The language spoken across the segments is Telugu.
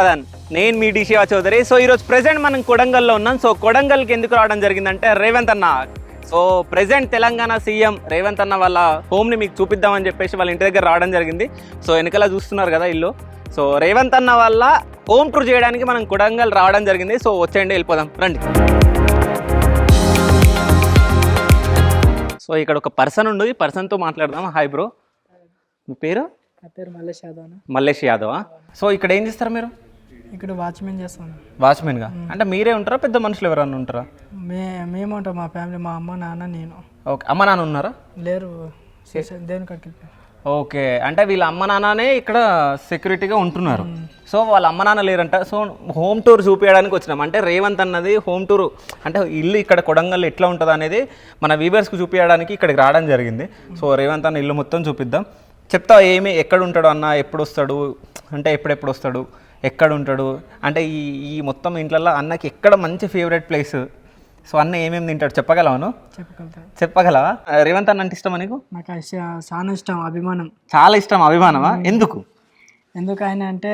అదన్ నేను మీ డి శివ చౌదరి. సో ఈరోజు ప్రెసెంట్ మనం కొడంగల్లో ఉన్నాం. సో కొడంగల్కి ఎందుకు రావడం జరిగిందంటే రేవంత్ అన్న. So present Telangana CM Revanth అన్న వాళ్ళ హోమ్ని మీకు చూపిద్దామని చెప్పేసి వాళ్ళ ఇంటి దగ్గర రావడం జరిగింది. సో వెనకాల చూస్తున్నారు కదా ఇల్లు. సో రేవంత్ అన్న వల్ల హోమ్ టూర్ చేయడానికి మనం కొడంగల్ రావడం జరిగింది. సో వచ్చేయండి వెళ్ళిపోదాం. రండి. సో ఇక్కడ ఒక పర్సన్ ఉండు ఈ పర్సన్తో మాట్లాడదాం హాయ్ బ్రో మీ పేరు? పేరు మల్లేష్ యాదవ్. మల్లేష్ యాదవా? సో ఇక్కడ ఏం చేస్తారు మీరు? ఇక్కడ వాచ్మెన్ చేస్తాను. వాచ్మెన్గా? అంటే మీరే ఉంటారా? పెద్ద మనుషులు ఎవరన్నా ఉంటారా? మే మేము ఉంటాం మా ఫ్యామిలీ మా అమ్మ నాన్న నేను. ఓకే. అమ్మ నాన్న ఉన్నారా? లేరు. చేసే- దేవుని కాడికి వెళ్ళిపోయారు. ఓకే. అంటే వీళ్ళ అమ్మ నాన్ననే ఇక్కడ సెక్యూరిటీగా ఉంటున్నారు. సో వాళ్ళ అమ్మ నాన్న లేరంట. సో హోమ్ టూర్ చూపించడానికి వచ్చినాం. అంటే రేవంత్ అన్నది హోమ్ టూర్ అంటే ఇల్లు ఇక్కడ కొడంగల్ ఎట్లా ఉంటుంది అనేది మన వీవర్స్కి చూపించడానికి ఇక్కడికి రావడం జరిగింది. సో రేవంత్ అన్న ఇల్లు మొత్తం చూపిద్దాం. చెప్తా ఏమి ఎక్కడ ఉంటాడు అన్న ఎప్పుడు వస్తాడు? అంటే ఎప్పుడెప్పుడు వస్తాడు? ఎక్కడ ఉంటాడు అంటే ఈ ఈ మొత్తం ఇంట్లల్లో అన్నకి ఎక్కడ మంచి ఫేవరెట్ ప్లేస్ సో అన్న ఏమేమి తింటాడు? చెప్పగలవాను చెప్పగలుగుతారు చెప్పగలవా? రేవంత్ అన్న అంటే ఇష్టమా నీకు? నాకు చాలా ఇష్టం అభిమానం. చాలా ఇష్టం అభిమానమా? ఎందుకు ఎందుకు? ఆయన అంటే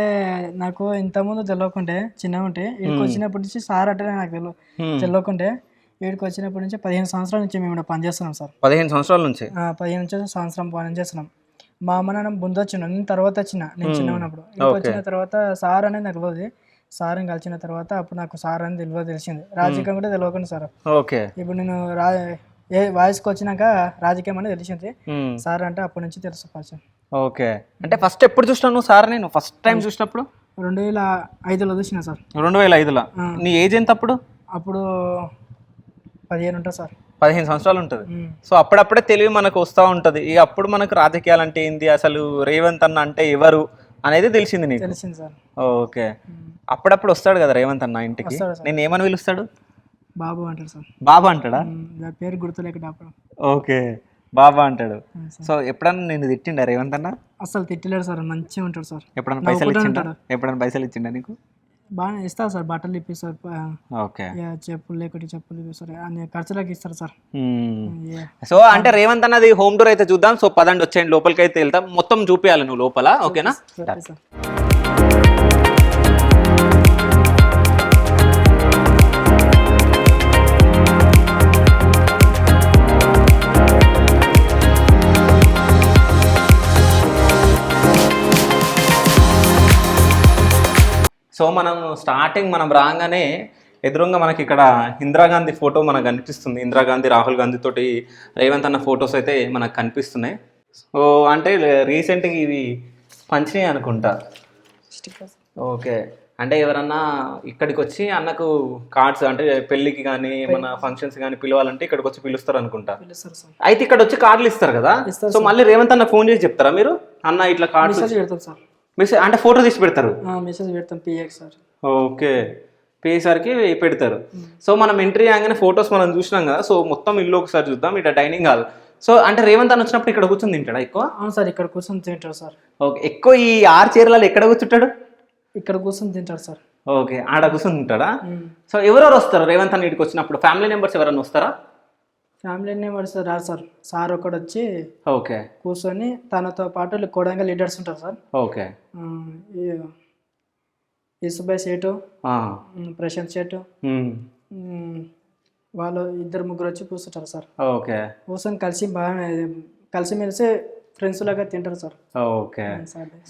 నాకు ఇంతకుముందు తెలియకుంటే చిన్నగా ఉంటే వీడికి వచ్చినప్పటి నుంచి సార్ అంటే నాకు తెలియదు తెలియకుంటే వీడికి వచ్చినప్పటి నుంచి పదిహేను సంవత్సరాల నుంచి మేము ఇక్కడ పనిచేస్తున్నాం సార్. పదిహేను సంవత్సరాల నుంచి? ఆ, పదిహేను నుంచి సంవత్సరం పని చేస్తున్నాం. మా అమ్మ నాన్న ముందు వచ్చిన నేను తర్వాత వచ్చిన నేను చిన్న ఉన్నప్పుడు ఇంటికి వచ్చిన తర్వాత సార్ అనేది నాకు తెలియదు సార్ని కలిసిన తర్వాత అప్పుడు నాకు సార్ అని తెలియదు తెలిసింది. రాజకీయం కూడా తెలియకుండా సార్. ఓకే. ఇప్పుడు నేను రా ఏ వాయిస్కి వచ్చినాక రాజకీయం అనేది తెలిసింది. సార్ అంటే అప్పటి నుంచి తెలుసు పరిచయం ఓకే. అంటే ఫస్ట్ ఎప్పుడు చూసినావు నువ్వు సార్ నేను ఫస్ట్ టైం చూసినప్పుడు? రెండు వేల ఐదులో చూసిన సార్. రెండు వేల ఐదులో నీ ఏజ్ ఎంత అప్పుడు? అప్పుడు పదిహేను ఉంటా సార్. పదిహేను సంవత్సరాలు ఉంటుంది. సో అప్పుడప్పుడే తెలివి మనకు వస్తూ ఉంటుంది. ఇక అప్పుడు మనకు రాజకీయాలు అంటే ఏంది? అసలు రేవంత్ అన్న అంటే ఎవరు అనేది తెలిసింది నీకు? తెలిసింది సార్. ఓకే. అప్పుడప్పుడు వస్తాడు కదా రేవంత్ అన్న ఇంటికి. నేను ఏమని పిలుస్తాడు? బాబు అంటారు సార్. బాబా అంటాడా? పేరు గుర్తులేక ఓకే. బాబా అంటాడు. సో ఎప్పుడన్నా నేను తిట్టిండా రేవంత్ అన్న? అసలు తిట్టలేడు సార్. మంచిగా ఉంటాడు సార్. ఎప్పుడన్నా పైసలు ఇచ్చిండా. ఎప్పుడన్నా పైసలు ఇచ్చిండా నీకు? బాగా ఇస్తారు సార్ బట్టలు ఇప్పిస్తారు. ఓకే. చెప్పులు లేకుంటే చెప్పులు ఇప్పిస్తారు. అన్ని ఖర్చులకు ఇస్తారు సార్. సో అంటే రేవంత్ అన్నది హోమ్ టూర్ అయితే చూద్దాం. సో పదండి వచ్చేయండి లోపలికి అయితే వెళ్తాం మొత్తం చూపించాలి నువ్వు లోపల ఓకేనా? సరే. సో మనం స్టార్టింగ్ మనం రాగానే ఎదురుగా మనకి ఇక్కడ ఇందిరాగాంధీ ఫోటో మనకు కనిపిస్తుంది. ఇందిరాగాంధీ రాహుల్ గాంధీ తోటి రేవంత్ అన్న ఫొటోస్ అయితే మనకు కనిపిస్తున్నాయి. సో అంటే రీసెంట్గా ఇవి పంచినాయి అనుకుంటా. ఓకే. అంటే ఎవరన్నా ఇక్కడికి వచ్చి అన్నకు కార్డ్స్ అంటే పెళ్ళికి కానీ మన ఫంక్షన్స్ కానీ పిలవాలంటే ఇక్కడికి వచ్చి పిలుస్తారు అనుకుంటా అయితే ఇక్కడ వచ్చి కార్డులు ఇస్తారు కదా? సో మళ్ళీ రేవంత్ అన్న ఫోన్ చేసి చెప్తారా మీరు? అన్న ఇట్లా కార్డ్స్ సార్. మెసేజ్ అంటే ఫోటో తీసి పెడతారు? మెసేజ్ పెడతాం పిఎక్ సార్. ఓకే. పేసరికి పెడతారు. సో మనం ఎంట్రీ కాగానే ఫొటోస్ మనం చూసినాం కదా సో మొత్తం ఇల్లు ఒకసారి చూద్దాం ఇట్లా డైనింగ్ హాల్. సో అంటే రేవంత్ అని వచ్చినప్పుడు ఇక్కడ కూర్చొని తింటాడా ఎక్కువ? అవును సార్ ఇక్కడ కూర్చొని తింటారు సార్. ఓకే. ఎక్కువ ఈ ఆరు చీరలలో ఎక్కడ కూర్చుంటాడు? ఇక్కడ కూర్చొని తింటారు సార్. ఓకే. ఆడ కూర్చొని తింటాడా. సో ఎవరెవరు వస్తారు రేవంత్ అన్న ఇక్కడికి వచ్చినప్పుడు? ఫ్యామిలీ మెంబర్స్ ఎవరైనా వస్తారా? ఫ్యామిలీనే వాడు సార్ రాదు సార్. సార్ ఒకడు వచ్చి ఓకే. కూర్చొని తనతో పాటు కోడంగా లీడర్స్ ఉంటారు సార్. ఓకే. యూసుఫాయ్ సేటు ప్రశాంత్ సేటు వాళ్ళు ఇద్దరు ముగ్గురు వచ్చి కూర్చుంటారు సార్. ఓకే. కూర్చొని కలిసి బాగా కలిసిమెలిసి ఫ్రెండ్స్ లాగా తింటారు సార్. ఓకే.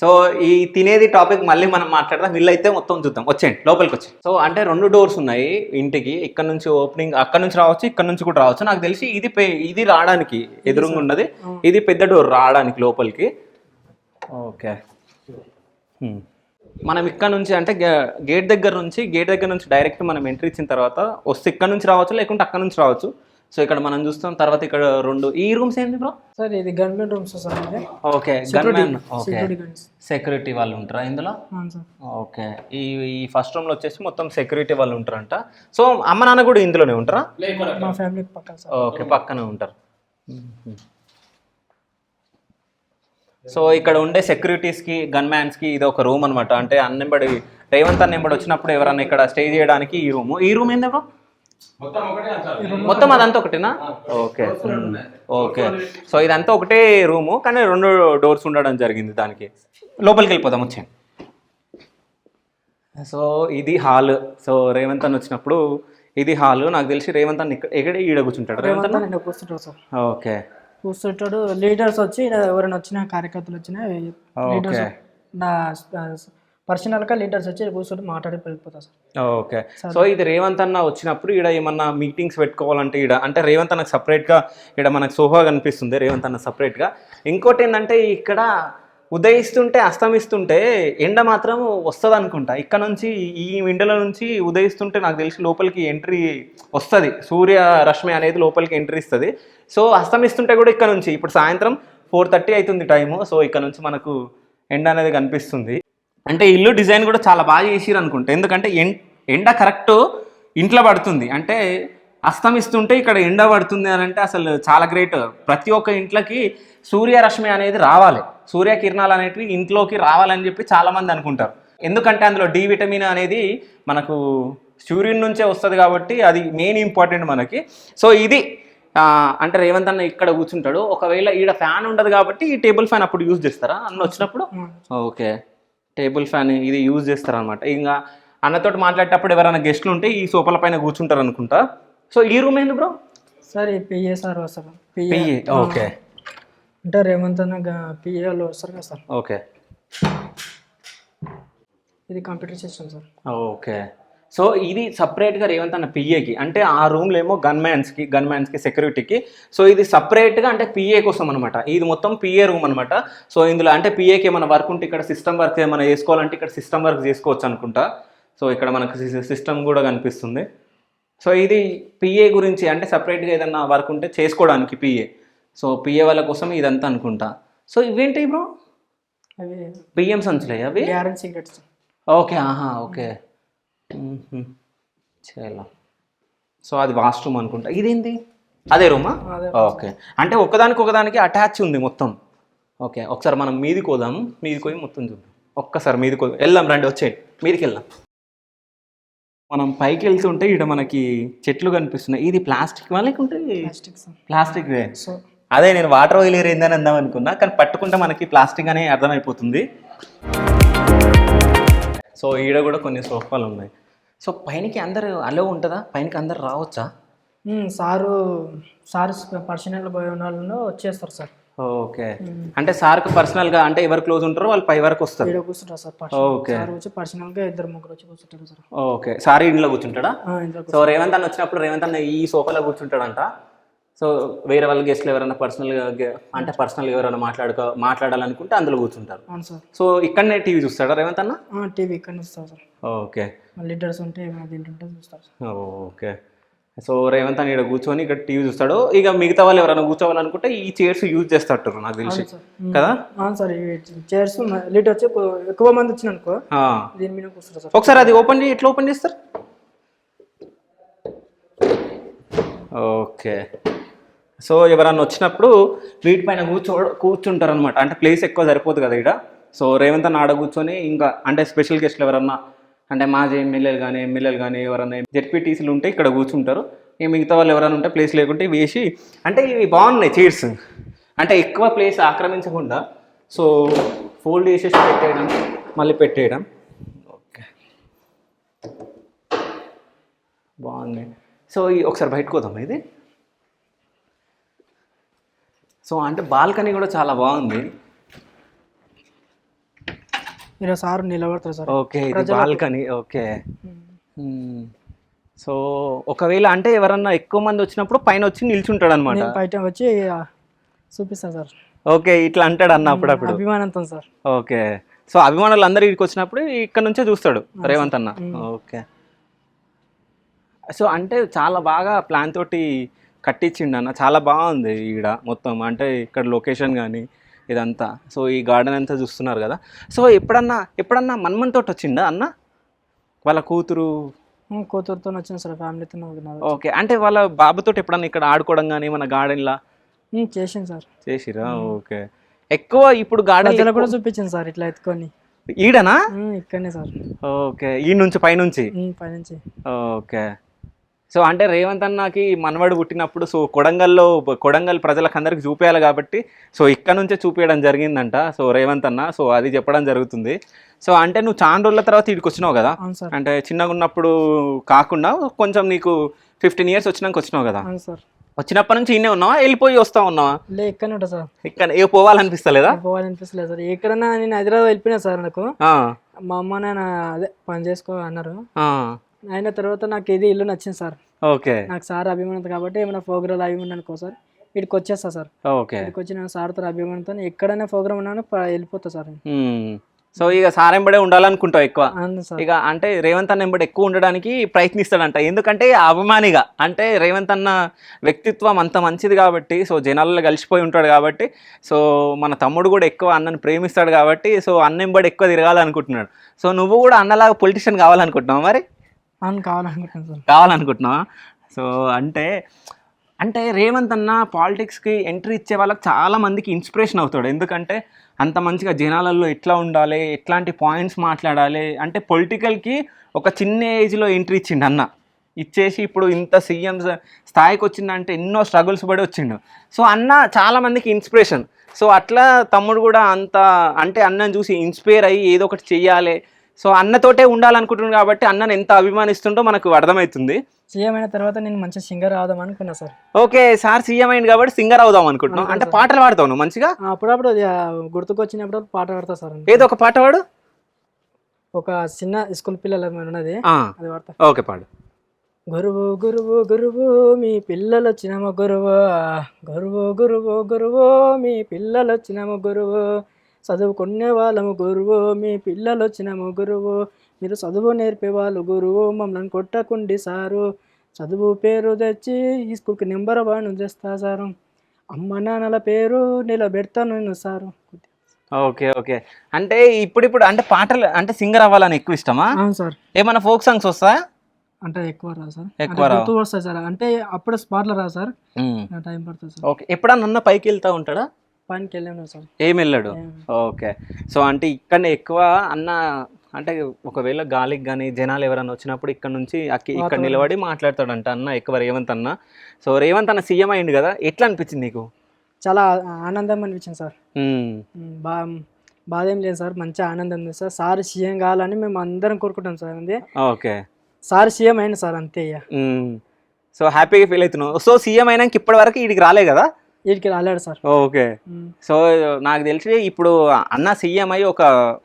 సో ఈ తినేది టాపిక్ మళ్ళీ మనం మాట్లాడదాం. వీళ్ళైతే మొత్తం చూద్దాం. వచ్చేయండి లోపలికి వచ్చి సో అంటే రెండు డోర్స్ ఉన్నాయి ఇంటికి. ఇక్కడ నుంచి ఓపెనింగ్ అక్కడ నుంచి రావచ్చు ఇక్కడ నుంచి కూడా రావచ్చు. నాకు తెలిసి ఇది ఇది రావడానికి ఎదురుగా ఉన్నది. ఇది పెద్ద డోర్ రావడానికి లోపలికి. ఓకే. మనం ఇక్కడ నుంచి అంటే గేట్ దగ్గర నుంచి గేట్ దగ్గర నుంచి డైరెక్ట్ మనం ఎంట్రీ ఇచ్చిన తర్వాత వస్తే ఇక్కడ నుంచి రావచ్చు లేకుంటే అక్కడ నుంచి రావచ్చు. సో ఇక్కడ మనం చూస్తాం తర్వాత ఇక్కడ రెండు. ఈ రూమ్స్ ఏంటి బ్రో? సార్ ఇది gunmen rooms sir okay gunman okay. Security వాళ్ళు ఉంటారా ఇందులో? ఓకే. ఈ ఈ ఫస్ట్ రూమ్లో వచ్చేసి మొత్తం సెక్యూరిటీ వాళ్ళు ఉంటారంట. సో అమ్మ నాన్న కూడా ఇందులోనే ఉంటారా? మా ఫ్యామిలీకి పక్కన సార్. ఓకే పక్కనే ఉంటారు. సో ఇక్కడ ఉండే సెక్యూరిటీస్కి గన్ మ్యాన్స్కి ఇది ఒక రూమ్ అనమాట అంటే అన్నెంబడి రేవంత్ అన్నెంబడి వచ్చినప్పుడు ఎవరన్నా ఇక్కడ స్టే చేయడానికి ఈ రూమ్. ఈ రూమ్ ఏంది బ్రో? మొత్తం అదంతా ఒకటేనా? ఓకే. ఓకే. సో ఇదంతా ఒకటే రూము కానీ రెండు డోర్స్ ఉండడం జరిగింది దానికి. లోపలికి వెళ్ళిపోదాం వచ్చాను సో ఇది హాల్. సో రేవంత్ అని వచ్చినప్పుడు ఇది హాల్. నాకు తెలిసి రేవంత్ అని ఇక్కడ ఎక్కడ ఈడ కూర్చుంటాడు. రేవంత్ కూర్చుంటాడు సార్. ఓకే. కూర్చుంటాడు. లీడర్స్ వచ్చి ఎవరైనా వచ్చినా కార్యకర్తలు వచ్చినా లీడర్స్ ఓకే నా పర్సనల్గా లీడర్స్ వచ్చి కూర్చొని మాట్లాడి వెళ్ళిపోతారు సార్. ఓకే. సో ఇది రేవంత్ అన్న వచ్చినప్పుడు ఇక్కడ ఏమన్నా మీటింగ్స్ పెట్టుకోవాలంటే ఇక్కడ అంటే రేవంత్ అన్నకు సపరేట్గా ఇక్కడ మనకు సోఫా కనిపిస్తుంది రేవంత్ అన్న సపరేట్గా. ఇంకోటి ఏంటంటే ఇక్కడ ఉదయిస్తుంటే అస్తమిస్తుంటే ఎండ మాత్రం వస్తుంది అనుకుంటా ఇక్కడ నుంచి ఈ విండోల నుంచి ఉదయిస్తుంటే నాకు తెలిసి లోపలికి ఎంట్రీ వస్తుంది. సూర్య రశ్మి అనేది లోపలికి ఎంట్రీ ఇస్తుంది. సో అస్తమిస్తుంటే కూడా ఇక్కడ నుంచి ఇప్పుడు సాయంత్రం ఫోర్ థర్టీ అవుతుంది టైము. సో ఇక్కడ నుంచి మనకు ఎండ అనేది కనిపిస్తుంది. అంటే ఇల్లు డిజైన్ కూడా చాలా బాగా చేసిరు అనుకుంటా. ఎందుకంటే ఎం ఎండ కరెక్ట్ ఇంట్లో పడుతుంది. అంటే అస్తమిస్తుంటే ఇక్కడ ఎండ పడుతుంది అని అంటే అసలు చాలా గ్రేట్. ప్రతి ఒక్క ఇంట్లోకి సూర్యరశ్మి అనేది రావాలి. సూర్యకిరణాలు అనేటివి ఇంట్లోకి రావాలని చెప్పి చాలామంది అనుకుంటారు. ఎందుకంటే అందులో డి విటమిన్ అనేది మనకు సూర్యుని నుంచే వస్తుంది కాబట్టి అది మెయిన్ ఇంపార్టెంట్ మనకి. సో ఇది అంటే రేవంత్ అన్న ఇక్కడ కూర్చుంటాడు. ఒకవేళ ఈడ ఫ్యాన్ ఉండదు కాబట్టి ఈ టేబుల్ ఫ్యాన్ అప్పుడు యూజ్ చేస్తారా? అన్న వచ్చినప్పుడు? ఓకే. టేబుల్ ఫ్యాన్ ఇది యూజ్ చేస్తారనమాట ఇంకా అన్నతోటి మాట్లాడేటప్పుడు ఎవరైనా గెస్ట్లు ఉంటే ఈ సోఫాల పైన కూర్చుంటారు అనుకుంటా సో ఈ రూమ్ ఏంది బ్రో? సార్ పిఏ సార్ వస్తారు పిఏ పిఏ ఓకే. అంటే రేవంత్ అన్న పిఏ వాళ్ళు వస్తారు కదా సార్. ఓకే. ఇది computer system sir. Okay. So ఇది సపరేట్గా రేవంత్ అన్న పిఏకి అంటే ఆ రూమ్లో ఏమో గన్ మ్యాన్స్కి గన్ మ్యాన్స్కి సెక్యూరిటీకి సో ఇది సపరేట్గా అంటే పిఏ కోసం అనమాట ఇది మొత్తం పిఏ రూమ్ అనమాట సో ఇందులో అంటే పిఏకి ఏమైనా వర్క్ ఉంటే ఇక్కడ సిస్టమ్ వర్క్ ఏమైనా చేసుకోవాలంటే ఇక్కడ సిస్టమ్ వర్క్ చేసుకోవచ్చు అనుకుంటా. సో ఇక్కడ మనకు సిస్టమ్ కూడా కనిపిస్తుంది. సో ఇది పిఏ గురించి అంటే సపరేట్గా ఏదైనా వర్క్ ఉంటే చేసుకోవడానికి పిఏ సో పిఏ వాళ్ళ కోసం ఇదంతా అనుకుంటా. సో ఇవేంటి బ్రో? అవి పిఎం సంచులే అవి? ఓకే ఆహా ఓకే. చాలా సో అది వాష్రూమ్ అనుకుంటా. ఇదేంటి అదే రూమా? అదే ఓకే. అంటే ఒకదానికి ఒకదానికి అటాచ్ ఉంది మొత్తం. ఓకే. ఒకసారి మనం మీదికి పోదాం. మీదికి పోయి మొత్తం చూద్దాం. ఒక్కసారి మీదికి వెళ్దాం రండి వచ్చేయండి. మీదికి వెళ్దాం. మనం పైకి వెళ్తుంటే ఇక్కడ మనకి చెట్లు కనిపిస్తున్నాయి. ఇది ప్లాస్టిక్ లేకుంటే ప్లాస్టిక్ సార్ ప్లాస్టిక్ సో. అదే నేను వాటర్ ఆయిల్ ఏందని అందాం అనుకున్నా. కానీ పట్టుకుంటే మనకి ప్లాస్టిక్ అనే అర్థమైపోతుంది. సో ఈడ కూడా కొన్ని సోఫాలు ఉన్నాయి సో పైనకి అందరు అలో ఉంటుందా? పైనకి అందరు రావచ్చా? సారు సార్ పర్సనల్ పోయి వాళ్ళు వచ్చేస్తారు సార్. ఓకే. అంటే సార్కి పర్సనల్గా అంటే ఎవరు క్లోజ్ ఉంటారో వాళ్ళు పై వరకు వస్తారు. కూర్చుంటారు సార్ ఓకే. సార్ వచ్చి పర్సనల్గా ఇద్దరు ముగ్గురు వచ్చి కూర్చుంటారు సార్. ఓకే. సార్ ఇంట్లో కూర్చుంటాడా? సో రేవంత్ అన్న వచ్చినప్పుడు రేవంత్ అన్న ఈ సోఫాలో కూర్చుంటాడంట. సో వేరే వాళ్ళ గెస్ట్లు ఎవరైనా పర్సనల్గా అంటే పర్సనల్గా ఎవరైనా మాట్లాడుకో మాట్లాడాలనుకుంటే అందులో కూర్చుంటారు. అవును సార్. సో ఇక్కడనే టీవీ చూస్తాడా రేవంత్ అన్న? టీవీ ఇక్కడ ఇస్తారు సార్. ఓకే. లీడర్స్ ఉంటే తింటుంటే చూస్తారు సార్. ఓకే. సో రేవంత్ అని ఇక్కడ కూర్చొని ఇక్కడ టీవీ చూస్తాడు ఇక మిగతా వాళ్ళు ఎవరైనా కూర్చోవాలనుకుంటే ఈ చైర్స్ యూజ్ చేస్తాడు నాకు తెలిసి. కదా? సార్ చైర్స్ లీటర్ వచ్చి ఎక్కువ- మంది వచ్చిన అనుకో. దీని మీద కూర్చుంటారు సార్. ఒకసారి అది ఓపెన్ చేయి ఎట్లా ఓపెన్ చేస్తారు? ఓకే. సో ఎవరన్నా వచ్చినప్పుడు వీటిపైన కూర్చో కూర్చుంటారు అనమాట అంటే ప్లేస్ ఎక్కువ సరిపోదు కదా ఇక్కడ సో రేవంత్ అన్న ఆడ కూర్చొని ఇంకా అంటే స్పెషల్ గెస్ట్లు ఎవరన్నా అంటే మాజీ ఎమ్మెల్యేలు కానీ ఎమ్మెల్యేలు కానీ ఎవరన్నా జెడ్పీటీసీలు ఉంటే ఇక్కడ కూర్చుంటారు. ఇక మిగతా వాళ్ళు ఎవరైనా ఉంటే ప్లేస్ లేకుంటే వేసి అంటే ఇవి బాగున్నాయి చైర్స్ అంటే ఎక్కువ ప్లేస్ ఆక్రమించకుండా సో ఫోల్డ్ చేసేసి పెట్టేయడం మళ్ళీ పెట్టేయడం. ఓకే. బాగుంది సో ఒకసారి బయటకు పోదాం ఇది? సో అంటే బాల్కనీ కూడా చాలా బాగుంది. మీరు సార్ నిలబడతారు సార్. ఓకే ఇది బాల్కనీ ఓకే. మ్మ్. సో ఒకవేళ అంటే ఎవరన్నా ఎక్కువ మంది వచ్చినప్పుడు పైన వచ్చి నిల్చుంటాడు అనమాట బయట వచ్చి చూపిస్తాను సార్. ఓకే ఇట్లా అంటాడు అన్న అప్పుడప్పుడు. అభిమానంతో సార్. ఓకే. సో అభిమానులు అందరూ ఇక్కడికి వచ్చినప్పుడు ఇక్కడ నుంచే చూస్తాడు రేవంత్ అన్న. ఓకే. సో అంటే చాలా బాగా ప్లాన్ తోటి కట్టించిండు అన్న. చాలా బాగుంది ఈడ మొత్తం. అంటే ఇక్కడ లొకేషన్ కానీ ఇదంతా. సో ఈ గార్డెన్ అంతా చూస్తున్నారు కదా. సో ఎప్పుడన్నా ఎప్పుడన్నా మన్మన్ తోటి వచ్చిండా అన్న? వాళ్ళ కూతురు? కూతురుతో వచ్చిన సార్ ఫ్యామిలీతో ఓకే. అంటే వాళ్ళ బాబుతోటి ఎప్పుడన్నా ఇక్కడ ఆడుకోవడం కానీ మన గార్డెన్లా చేసింది సార్. చేసిరా? ఓకే. ఎక్కువ ఇప్పుడు గార్డెన్ కూడా చూపించింది సార్ ఇట్లా ఎత్తుకొని. ఈడనా? ఇక్కడనే సార్. ఓకే. ఈ నుంచి పైనుంచి? పైనుంచి. ఓకే. సో అంటే రేవంత్ అన్నకి మనవడు పుట్టినప్పుడు సో కొడంగల్లో కొడంగల్ ప్రజలకు అందరికి చూపించాలి కాబట్టి సో ఇక్కడ నుంచే చూపించడం జరిగిందంట సో రేవంత్ అన్న సో అది చెప్పడం జరుగుతుంది. సో అంటే నువ్వు చాలా రోజుల తర్వాత ఇక్కడికి వచ్చినావు కదా? అంటే చిన్నగా ఉన్నప్పుడు కాకుండా కొంచెం నీకు ఫిఫ్టీన్ ఇయర్స్ వచ్చినాక వచ్చినావు కదా? వచ్చినప్పటి నుంచి ఇన్నే ఉన్నావా? వెళ్ళిపోయి వస్తా ఉన్నావా? లే ఉంటా సార్. ఇక్కడ ఏ పోవాలనిపిస్తలేదా? పోవాలనిపిస్తలేదు సార్. ఎక్కడన్నా నేను హైదరాబాద్ వెళ్ళిపోయినా సార్ నాకు. మా అమ్మ నాన్న అదే పని చేసుకో అన్నారు. ఆ, అయిన తర్వాత నాకు ఇది ఇల్లు నచ్చింది సార్. ఓకే. నాకు సార్ అభిమానం కాబట్టి ఏమైనా ప్రోగ్రామ్ అవి అనుకో సార్ ఇక్కడికి వచ్చేస్తా సార్. ఓకే. ఇక్కడికి వచ్చి నేను సార్తో అభిమానంతో ఎక్కడైనా ప్రోగ్రామ్ ఉన్నాను వెళ్ళిపోతా సార్. సో ఇక సార్ ఎంబడే ఉండాలనుకుంటావు ఎక్కువ. ఇక అంటే రేవంత్ అన్న ఎంబడి ఎక్కువ ఉండడానికి ప్రయత్నిస్తాడంట. ఎందుకంటే అభిమానిగా అంటే రేవంత్ అన్న వ్యక్తిత్వం అంత మంచిది కాబట్టి సో జనాల్లో కలిసిపోయి ఉంటాడు కాబట్టి సో మన తమ్ముడు కూడా ఎక్కువ అన్నని ప్రేమిస్తాడు కాబట్టి సో అన్న ఎంబడి ఎక్కువ తిరగాలనుకుంటున్నాడు. సో నువ్వు కూడా అన్నలాగా పొలిటీషియన్ కావాలనుకుంటున్నావు మరి? అవును కావాలనుకుంటున్నాను సార్. కావాలనుకుంటున్నావా? సో అంటే అంటే రేవంత్ అన్న పాలిటిక్స్కి ఎంట్రీ ఇచ్చే వాళ్ళకి చాలా మందికి ఇన్స్పిరేషన్ అవుతాడు. ఎందుకంటే అంత మంచిగా జనాలలో ఎట్లా ఉండాలి ఎట్లాంటి పాయింట్స్ మాట్లాడాలి అంటే పొలిటికల్కి ఒక చిన్న ఏజ్లో ఎంట్రీ ఇచ్చిండు అన్న. ఇచ్చేసి ఇప్పుడు ఇంత సీఎం స్థాయికి వచ్చిందంటే ఎన్నో స్ట్రగుల్స్ పడి వచ్చిండు. సో అన్న చాలా మందికి ఇన్స్పిరేషన్. సో అట్లా తమ్ముడు కూడా అంత అంటే అన్నని చూసి ఇన్స్పైర్ అయ్యి ఏదో ఒకటి చెయ్యాలి సో అన్నతోటే ఉండాలనుకుంటున్నాడు కాబట్టి అన్నని ఎంత అభిమానిస్తుండో మనకు అర్థమవుతుంది. సీఎం అయిన తర్వాత నేను మంచి సింగర్ అవుదాం అనుకున్నా సార్. ఓకే సార్ సీఎం అయింది కాబట్టి సింగర్ అవుదాం అనుకుంటున్నాం అంటే పాటలు పాడతావు నువ్వు మంచిగా? అప్పుడప్పుడు గుర్తుకొచ్చినప్పుడు పాట పాడతా సార్ ఏదో ఒక పాట పాడు. ఒక చిన్న స్కూల్ పిల్లల ఉన్నది. అది పాడతా. ఓకే పాడు. గురువు గురువు గురువు మీ పిల్లలు వచ్చినాము గురువు. గురువు గురువు గురువు మీ పిల్లలు వచ్చినాము గురువు. చదువుకునే వాళ్ళము గురువు మీ పిల్లలు వచ్చినాము గురువు మీరు చదువు నేర్పే వాళ్ళు గురువు మమ్మల్ని కొట్టకుండి సారు. చదువు పేరు తెచ్చి ఈ స్కూల్కి నెంబర్ వన్ తెస్తా సారు. అమ్మ నాన్నల పేరు నిలబెడతాను నేను సారు. Okay okay. అంటే ఇప్పుడిప్పుడు అంటే పాటలు అంటే సింగర్ అవ్వాలని ఎక్కువ ఇష్టమా? అవును సార్. ఏమైనా ఫోక్ సాంగ్స్ వస్తా అంటే ఎక్కువ రా సార్. ఎక్కువ. గుర్తు వస్తాయి సార్. అంటే అప్పుడు స్పాట్లో రా సార్. టైం పడుతుంది సార్. ఓకే. ఎప్పుడన్నా పైకి వెళ్తా ఉంటాడా? పనికి వెళ్ళాను సార్ ఏం వెళ్ళాడు. ఓకే. సో అంటే ఇక్కడ ఎక్కువ అన్న అంటే ఒకవేళ గాలికి కానీ జనాలు ఎవరైనా వచ్చినప్పుడు ఇక్కడ నుంచి ఇక్కడ. నిలబడి మాట్లాడతాడంట అన్న ఎక్కువ రేవంత్ అన్న. సో రేవంత్ అన్న సీఎం అయింది కదా ఎట్లా అనిపించింది నీకు? చాలా ఆనందం అనిపించింది సార్. బా బాధ ఏం లేదు సార్ మంచి ఆనందం ఉంది సార్. సార్ సీఎం కావాలని మేము అందరం కోరుకుంటాం సార్ అంతే. ఓకే. సార్ సీఎం అయింది సార్ అంతే. సో హ్యాపీగా ఫీల్ అవుతున్నావు. సో సీఎం అయినాక ఇప్పటి వరకు వీడికి రాలే కదా? వీడికి రాలేడు సార్. ఓకే. సో నాకు తెలిసి ఇప్పుడు అన్న సీఎం అయ్యి ఒక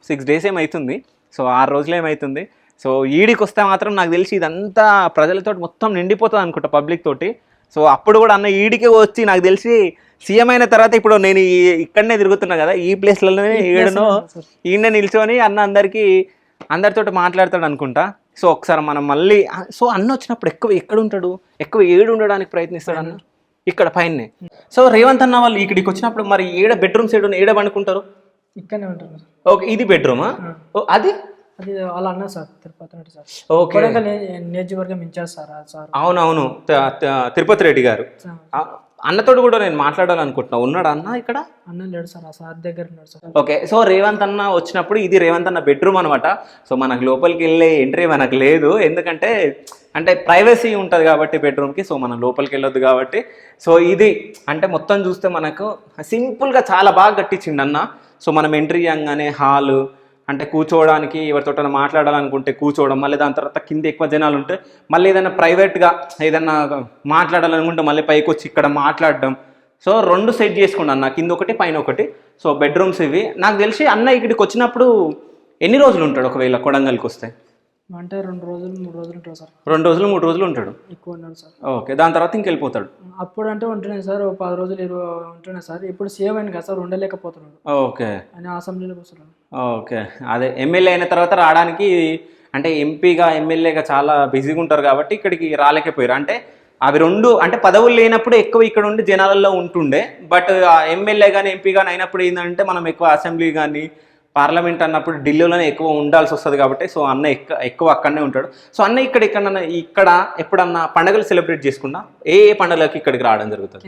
సిక్స్ డేస్ ఏమవుతుంది సో ఆరు రోజులు ఏమవుతుంది సో ఈడికి వస్తే మాత్రం నాకు తెలిసి ఇదంతా ప్రజలతో మొత్తం నిండిపోతుంది అనుకుంటా పబ్లిక్ తోటి. సో అప్పుడు కూడా అన్న ఈడికే వచ్చి నాకు తెలిసి సీఎం అయిన తర్వాత ఇప్పుడు నేను ఈ- ఇక్కడనే తిరుగుతున్నా కదా ఈ place ఈడను. ఈయన నిల్చొని అన్న అందరికీ అందరితోటి మాట్లాడతాడు అనుకుంటా. సో ఒకసారి మనం మళ్ళీ సో అన్న వచ్చినప్పుడు ఎక్కువ ఎక్కడ ఉంటాడు? ఎక్కువ ఏడు ఉండడానికి ప్రయత్నిస్తాడు అన్న? ఇక్కడ పైనే. సో రేవంత్ అన్న వాళ్ళు ఇక్కడికి వచ్చినప్పుడు మరి ఏడ బెడ్రూమ్స్ ఏడు ఏడ పండుకుంటారు? ఇక్కడనే ఉంటారు ఓకే ఇది బెడ్రూమా అది? అది వాళ్ళ అన్న సార్ తిరుపతి సార్. ఓకే. నియోజకవర్గం ఇన్ఛార్జ్ సార్ సార్. అవునవును తిరుపతి రెడ్డి గారు. అన్నతోటి కూడా నేను మాట్లాడాలనుకుంటున్నా. ఉన్నాడా అన్న ఇక్కడ? అన్న లేడు సార్ ఆ సార్ దగ్గర ఉన్నాడు సార్. ఓకే సో రేవంత్ అన్న వచ్చినప్పుడు ఇది రేవంత్ అన్న బెడ్రూమ్ అనమాట సో మనకు లోపలికి వెళ్ళే ఎంట్రీ మనకు లేదు. ఎందుకంటే అంటే ప్రైవసీ ఉంటుంది కాబట్టి బెడ్రూమ్కి సో మనం లోపలికి వెళ్ళొద్దు కాబట్టి. సో ఇది అంటే మొత్తం చూస్తే మనకు సింపుల్గా చాలా బాగా కట్టించిండు అన్న. సో మనం ఎంట్రీ చేయగానే హాలు అంటే కూర్చోవడానికి ఎవరితోటైనా మాట్లాడాలనుకుంటే కూర్చోవడం మళ్ళీ దాని తర్వాత కింద ఎక్కువ జనాలు ఉంటే మళ్ళీ ఏదైనా ప్రైవేట్గా ఏదైనా మాట్లాడాలనుకుంటే మళ్ళీ పైకి వచ్చి ఇక్కడ మాట్లాడడం. సో రెండు సెట్ చేసుకున్నాను అన్న కింద ఒకటి పైన ఒకటి. సో బెడ్రూమ్స్ ఇవి. నాకు తెలిసి అన్న ఇక్కడికి వచ్చినప్పుడు ఎన్ని రోజులు ఉంటాడు ఒకవేళ కొడంగల్కి వస్తే? అంటే రెండు రోజులు మూడు రోజులు ఉంటారు సార్. రెండు రోజులు మూడు రోజులు ఉంటాడు? ఎక్కువ ఉన్నాడు సార్. ఓకే దాని తర్వాత ఇంకెళ్ళిపోతాడు? అప్పుడు అంటే ఉంటున్నాయి సార్ ఒక పది రోజులు ఇరవై ఉంటున్నాయి సార్. ఇప్పుడు సీఎం అయింది కదా సార్ ఉండలేకపోతున్నాడు. ఓకే. ఆయన అసెంబ్లీలోకి వస్తున్నాడు. ఓకే. అదే ఎమ్మెల్యే అయిన తర్వాత రావడానికి అంటే ఎంపీగా ఎమ్మెల్యేగా చాలా బిజీగా ఉంటారు కాబట్టి ఇక్కడికి రాలేకపోయారు. అంటే అవి రెండు అంటే పదవులు లేనప్పుడు ఎక్కువ ఇక్కడ ఉండి జనాలలో ఉంటుండే. బట్ ఎమ్మెల్యే కానీ ఎంపీ కానీ అయినప్పుడు ఏంటంటే మనం ఎక్కువ అసెంబ్లీ కానీ పార్లమెంట్ అన్నప్పుడు ఢిల్లీలోనే ఎక్కువ ఉండాల్సి వస్తుంది కాబట్టి సో అన్న ఎక్కువ ఎక్కువ అక్కడనే ఉంటాడు. సో అన్న ఇక్కడ ఎక్కడన్నా ఇక్కడ ఎప్పుడన్నా పండుగలు సెలబ్రేట్ చేసుకున్నా ఏ ఏ పండుగలకి ఇక్కడికి రావడం జరుగుతుంది?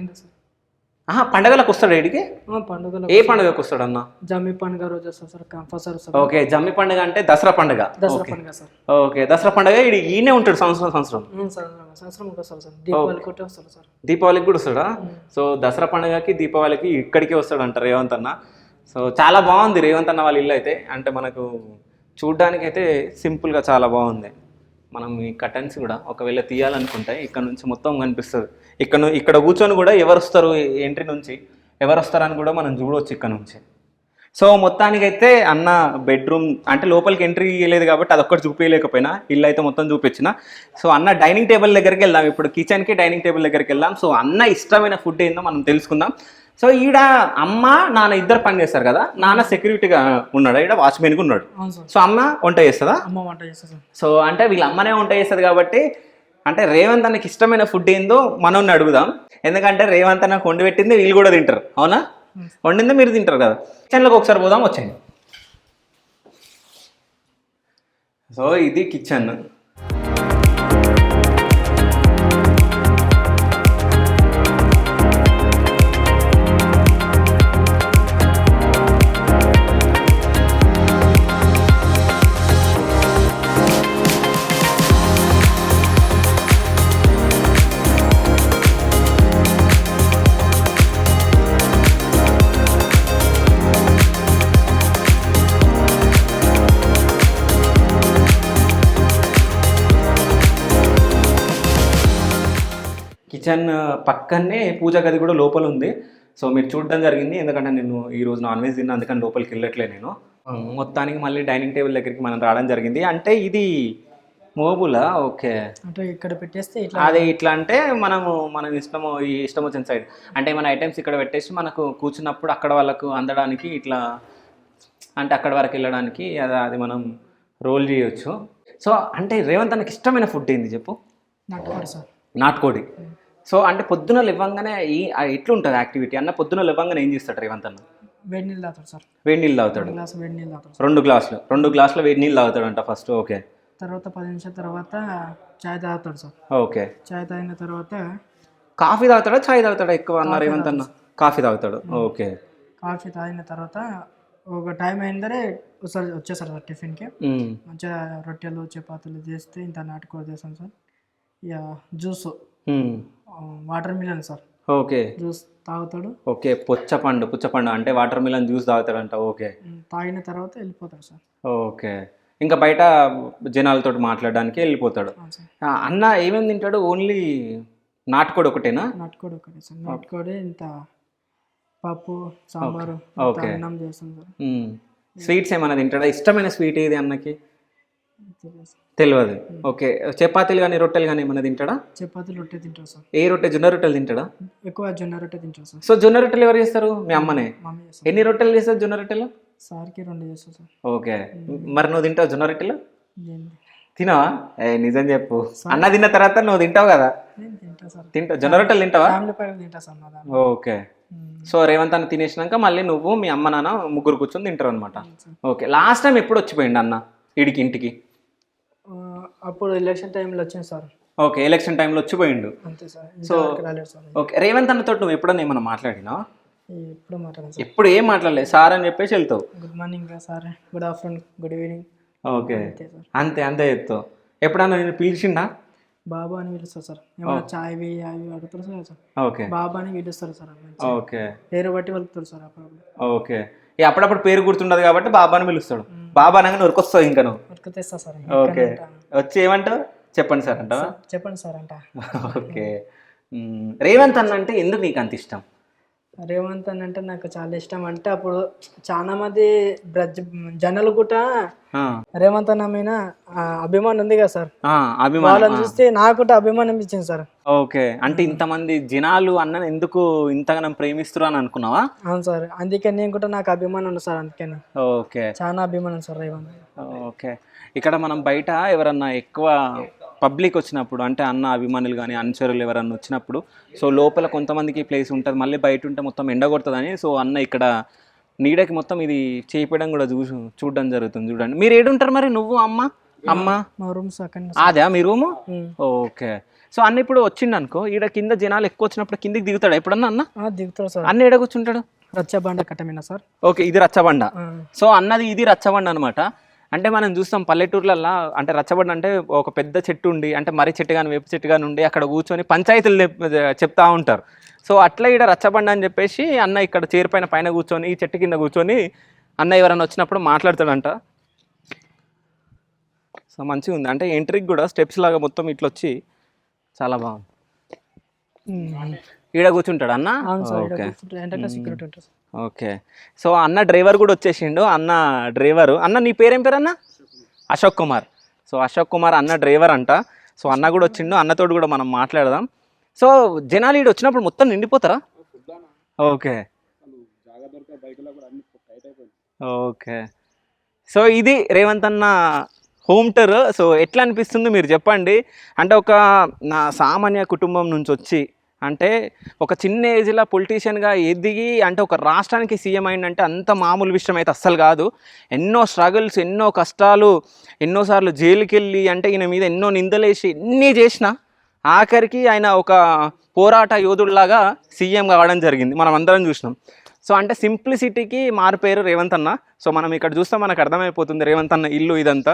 ఆహా పండగలకు వస్తాడు ఏడికి ఆ, పండుగలు ఏ పండుగకు వస్తాడు అన్న? జమ్మి పండుగ రోజు వస్తారు సార్ కంపల్సరీ ఓకే జమ్మి పండుగ అంటే దసరా పండుగ. దసరా పండుగ సార్. ఓకే దసరా పండుగ ఈడు ఈయనే ఉంటాడు సంవత్సరం సంవత్సరం? సంవత్సరం సార్. దీపావళి కొట్టి వస్తారు సార్. దీపావళికి కూడా వస్తాడా? సో దసరా పండుగకి దీపావళికి ఇక్కడికి వస్తాడు అంటారు రేవంత్ అన్న. సో చాలా బాగుంది రేవంత్ అన్న వాళ్ళ ఇల్లు అయితే. అంటే మనకు చూడ్డానికి అయితే సింపుల్గా చాలా బాగుంది. మనం ఈ కటన్స్ కూడా ఒకవేళ తీయాలనుకుంటే ఇక్కడ నుంచి మొత్తం కనిపిస్తుంది. ఇక్కడ ఇక్కడ కూర్చొని కూడా ఎవరు వస్తారు ఎంట్రీ నుంచి? ఎవరు వస్తారని కూడా మనం చూడవచ్చు ఇక్కడ నుంచి. సో మొత్తానికైతే అన్న బెడ్రూమ్ అంటే లోపలికి ఎంట్రీ ఇవ్వలేదు కాబట్టి అది చూపించలేకపోయినా ఇల్లు అయితే మొత్తం చూపించిన. సో అన్న డైనింగ్ టేబుల్ దగ్గరికి వెళ్దాం. ఇప్పుడు కిచెన్కి డైనింగ్ టేబుల్ దగ్గరికి వెళ్దాం. సో అన్న ఇష్టమైన ఫుడ్ ఏందో మనం తెలుసుకుందాం. సో ఈడ అమ్మ నాన్న ఇద్దరు పని చేస్తారు కదా నాన్న సెక్యూరిటీగా ఉన్నాడు? ఈడ వాచ్మెన్గా ఉన్నాడు. సో అమ్మ వంట చేస్తుందా? అమ్మ వంట చేస్తారు సార్. సో అంటే వీళ్ళ అమ్మనే వంట చేస్తుంది కాబట్టి అంటే రేవంత్ అన్నకి ఇష్టమైన ఫుడ్ ఏందో మనం అడుగుదాం. ఎందుకంటే రేవంత్ అన్నకు వండి పెట్టింది వీళ్ళు కూడా తింటారు. అవునా? వండిందే మీరు తింటారు కదా. కిచెన్లోకి ఒకసారి పోదాం వచ్చేయండి. సో ఇది కిచెన్ కిచెన్ పక్కనే పూజ గది కూడా లోపల ఉంది సో మీరు చూడడం జరిగింది. ఎందుకంటే నేను ఈ రోజు నాన్ వెజ్ తిన్నా అందుకని లోపలికి వెళ్ళట్లే నేను. మొత్తానికి మళ్ళీ డైనింగ్ టేబుల్ దగ్గరికి మనం రావడం జరిగింది. అంటే ఇది మోబులా? ఓకే. అంటే ఇక్కడ పెట్టేస్తే ఇట్లా అదే ఇట్లా అంటే మనము మనం ఇష్టము ఈ ఇష్టం వచ్చిన సైడ్. అంటే మన ఐటమ్స్ ఇక్కడ పెట్టేసి మనకు కూర్చున్నప్పుడు అక్కడ వాళ్ళకు అందడానికి ఇట్లా అంటే అక్కడ వరకు వెళ్ళడానికి అది అది మనం రోల్ చేయొచ్చు. సో అంటే రేవంత్ అన్నకి ఇష్టమైన ఫుడ్ ఏంది చెప్పు? నాటుకోడు సార్. నాటుకోడి. సో అంటే పొద్దున ఆ ఎట్లుంటుంది యాక్టివిటీ? అన్న పొద్దున లేవంగానే ఏం చేస్తాడు రేవంత్ అన్న? వేడి నీళ్ళు తాగుతాడు సార్. వేడి నీళ్ళు తాగుతాడు. గ్లాస్ వేడి నీళ్ళు తాగుతాడు రెండు గ్లాసులు. రెండు గ్లాసులు వేడి నీళ్ళు తాగుతాడంట ఫస్ట్ ఓకే. తర్వాత పది నిమిషాల తర్వాత చాయ్ తాగుతాడు సార్. ఓకే. చాయ్ తాగిన తర్వాత కాఫీ తాగుతాడా? చాయ్ తాగుతాడా ఎక్కువ అన్న రేవంత్ అన్న? కాఫీ తాగుతాడు. ఓకే. కాఫీ తాగిన తర్వాత ఒక టైం అయిందరే ఒకసారి వచ్చేసారు సార్ టిఫిన్కి. మంచిగా రొట్టెలు చపాతీలు చేస్తే ఇంత నాటుకోడి చేస్తాం సార్. ఇక juice. Watermelon sir okay. Juice తాగుతాడు. ఓకే పుచ్చపండు పుచ్చపండు అంటే వాటర్ మిలన్ జ్యూస్ తాగుతాడంట ఓకే. తాగిన తర్వాత వెళ్ళిపోతాడు సార్ ఓకే. ఇంకా బయట జనాలతో మాట్లాడడానికి వెళ్ళిపోతాడు. అన్న ఏమేమి తింటాడు? ఓన్లీ నాటుకోడి ఒకటేనా? నాటుకోడి ఒకటి సార్ నాటుకోడి ఇంత పప్పు సాంబారు ఓకే. అన్నం చేస్తాం సార్. స్వీట్స్ ఏమైనా తింటాడా? ఇష్టమైన స్వీట్ ఏది అన్నకి. తెలియదు ఓకే. చపాతీలు కానీ రొట్టెలు కానీ ఏమైనా తింటాడా? చపాతీలు రొట్టె తింటారు సార్. ఏ రొట్టె జొన్న రొట్టెలు తింటాడా? ఎక్కువ జొన్న రొట్టె తింటారు సార్. సో జొన్న రొట్టెలు ఎవరు చేస్తారు? మీ అమ్మనే? ఎన్ని రొట్టెలు చేస్తారు జొన్న రొట్టెలు? సార్కి రెండు చేస్తారు సార్. ఓకే. మరి నువ్వు తింటావు జొన్న రొట్టెలు? తినవా? ఏ నిజం చెప్పు. అన్న తిన్న తర్వాత నువ్వు తింటావు కదా? తింటావు జొన్న రొట్టెలు తింటావా? ఓకే. సో రేవంత్ అన్న తినేసినాక మళ్ళీ నువ్వు మీ అమ్మ నాన్న ముగ్గురు కూర్చొని తింటారు అనమాట. ఓకే. లాస్ట్ టైం ఎప్పుడు వచ్చిపోయిండు అన్న? ఇడికి ఇంటికి? అప్పుడు ఎలక్షన్ టైంలో వచ్చింది సార్. ఓకే ఎలక్షన్ టైంలో వచ్చిపోయిండు. అంతే సార్ రాలేదు సార్. ఓకే రేవంత్ అన్నతో నువ్వు ఎప్పుడన్నా ఏమన్నా మాట్లాడినా? ఇప్పుడు మాట్లాడాను సార్. ఎప్పుడు ఏం మాట్లాడలేదు సార్ అని చెప్పేసి వెళ్తావు. Good morning sir good afternoon good evening okay అంతే సార్. అంతే అంతే చెప్తావు. ఎప్పుడన్నా నేను పిలిచిండా? బాబా అని పిలుస్తారు సార్. ఏమైనా చాయ్ వి అవి అడుగుతారు సార్ సార్. ఓకే. బాబా అని పిలుస్తారు సార్ ఓకే. పేరు బట్టి వెళ్తారు సార్ అప్పుడప్పుడు. ఓకే. అప్పుడప్పుడు పేరు గుర్తుండదు కాబట్టి బాబా అని పిలుస్తాడు. బాబా అనగా ఉరికొస్తావు ఇంకా నువ్వు సార్ ఓకే. వచ్చి ఏమంటావు? చెప్పండి సార్ అంటావా? చెప్పండి సార్ అంట. ఓకే. రేవంత్ అన్న అంటే ఎందుకు నీకు అంత ఇష్టం? రేవంత్ అని అంటే నాకు చాలా ఇష్టం. అంటే అప్పుడు చాలా మంది బ్రజ్ జనాలు కూడా రేవంత్ అన్న మీద అభిమానం ఉంది కదా సార్. అభిమానం చూస్తే నాకు కూడా అభిమానం ఇచ్చింది సార్. ఓకే. అంటే ఇంతమంది జనాలు అన్నని ఎందుకు ఇంతగానం ప్రేమిస్తున్నారు అని అనుకున్నావా? అవును సార్. అందుకే నేను కూడా నాకు అభిమానం ఉంది సార్ అందుకని ఓకే. చాలా అభిమానం సార్ రేవంత్ ఓకే. ఇక్కడ మనం బయట ఎవరన్నా ఎక్కువ పబ్లిక్ వచ్చినప్పుడు అంటే అన్న అభిమానులు కానీ అనుచరులు ఎవరన్నా వచ్చినప్పుడు సో లోపల కొంతమందికి ప్లేస్ ఉంటుంది మళ్ళీ బయట ఉంటే మొత్తం ఎండ కొడుతుందని సో అన్న ఇక్కడ నీడకి మొత్తం ఇది చేపడం కూడా చూసి చూడడం జరుగుతుంది చూడండి. మీరు ఏడుంటారు మరి నువ్వు అమ్మ? అమ్మ? మా రూమ్స్ అక్కడ అదే మీ రూము? ఓకే. సో అన్న ఇప్పుడు వచ్చిండు అనుకో ఈడ కింద జనాలు ఎక్కువ వచ్చినప్పుడు కిందికి దిగుతాడు? ఎప్పుడన్నా అన్న? దిగుతారు సార్. అన్న ఎడ కూర్చుంటాడు? రచ్చబండ కట్టమీన సార్. ఓకే ఇది రచ్చబండ. సో అన్నది ఇది రచ్చబండ అనమాట అంటే మనం చూస్తాం పల్లెటూర్లల్లో అంటే రచ్చబండ అంటే ఒక పెద్ద చెట్టు ఉండి అంటే మర్రి చెట్టు కానీ వేప చెట్టు కానీ ఉండి అక్కడ కూర్చొని పంచాయతీలు చెప్తా ఉంటారు. సో అట్లా ఇక్కడ రచ్చబండ అని చెప్పేసి అన్న ఇక్కడ చేరిపైన పైన కూర్చొని ఈ చెట్టు కింద కూర్చొని అన్న ఎవరైనా వచ్చినప్పుడు మాట్లాడతాడంట. సో మంచిగా ఉంది. అంటే ఎంట్రీకి కూడా స్టెప్స్ లాగా మొత్తం ఇట్లా వచ్చి చాలా బాగుంది. Hmm. ఈడ కూర్చుంటాడు అన్న? ఓకే. సో అన్న డ్రైవర్ కూడా వచ్చేసిండు. అన్న డ్రైవరు. అన్న నీ పేరేం పేరు అన్న? అశోక్ కుమార్. సో అశోక్ కుమార్ అన్న డ్రైవర్ అంట. సో అన్న కూడా వచ్చిండు. అన్నతోడు కూడా మనం మాట్లాడదాం. సో జనాలు ఈడు వచ్చినప్పుడు మొత్తం నిండిపోతారా? ఓకే. ఓకే. సో ఇది రేవంత్ అన్న హోమ్ టూర్. సో ఎట్లా అనిపిస్తుంది మీరు చెప్పండి. అంటే ఒక నా సామాన్య కుటుంబం నుంచి వచ్చి అంటే ఒక చిన్న ఏజ్లో పొలిటీషియన్గా ఎదిగి అంటే ఒక రాష్ట్రానికి సీఎం అయిందంటే అంత మామూలు విషయం అయితే అస్సలు కాదు. ఎన్నో స్ట్రగుల్స్ ఎన్నో కష్టాలు ఎన్నోసార్లు జైలుకి వెళ్ళి అంటే ఈయన మీద ఎన్నో నిందలేసి ఎన్ని చేసినా ఆఖరికి ఆయన ఒక పోరాట యోధుడిలాగా సీఎం కావడం జరిగింది. మనం అందరం చూసినాం. సో అంటే సింప్లిసిటీకి మారిపోయారు రేవంత్ అన్న. సో మనం ఇక్కడ చూస్తే మనకు అర్థమైపోతుంది రేవంత్ అన్న ఇల్లు ఇదంతా.